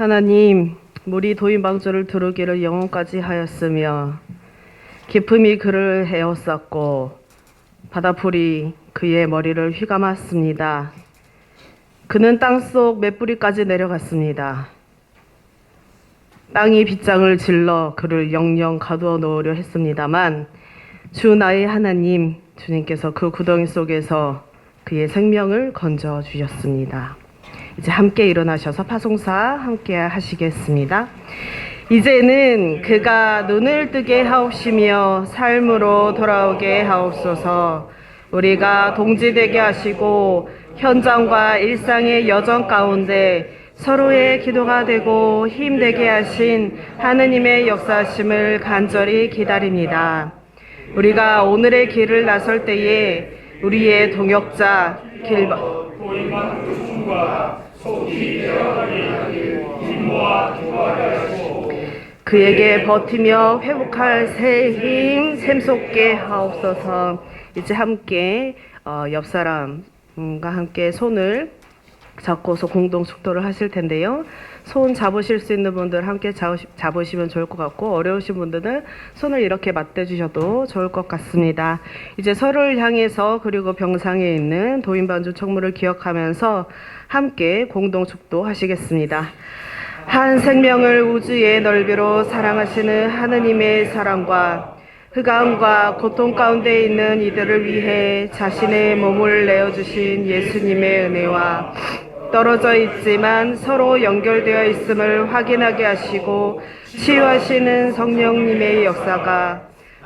하나님, 물이 도인 방주를 두르기를 영혼까지 하였으며 기품이 그를 헤엄쌌고 바다풀이 그의 머리를 휘감았습니다. 그는 땅속 맷뿌리까지 내려갔습니다. 땅이 빗장을 질러 그를 영영 가두어 놓으려 했습니다만 주 나의 하나님 주님께서 그 구덩이 속에서 그의 생명을 건져 주셨습니다. 이제 함께 일어나셔서 파송사 함께 하시겠습니다. 이제는 그가 눈을 뜨게 하옵시며 삶으로 돌아오게 하옵소서 우리가 동지되게 하시고 현장과 일상의 여정 가운데 서로의 기도가 되고 힘되게 하신 하느님의 역사심을 간절히 기다립니다. 우리가 오늘의 길을 나설 때에 우리의 동역자 길 그에게 버티며 회복할 새 힘 샘솟게 하옵소서. 이제 함께 어, 옆 사람과 함께 손을 잡고서 공동 축도를 하실 텐데요. 손 잡으실 수 있는 분들 함께 잡으시, 잡으시 면 좋을 것 같고 어려우신 분들은 손을 이렇게 맞대 주셔도 좋을 것 같습니다. 이제 서로를 향해서 그리고 병상에 있는 도인 반주 청물을 기억하면서 함께 공동 축도 하시겠습니다. 한 생명을 우주의 넓이로 사랑하시는 하느님의 사랑과 흑암과 고통 가운데 있는 이들을 위해 자신의 몸을 내어주신 예수님의 은혜와 떨어져 있지만 서로 연결되어 있음을 확인하게 하시고 치유하시는 성령님의 역사가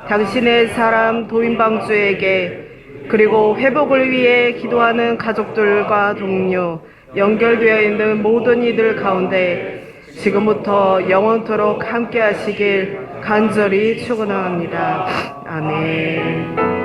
당신의 사람 도인방주에게 그리고 회복을 위해 기도하는 가족들과 동료 연결되어 있는 모든 이들 가운데 지금부터 영원토록 함께 하시길 간절히 축원합니다. 아멘.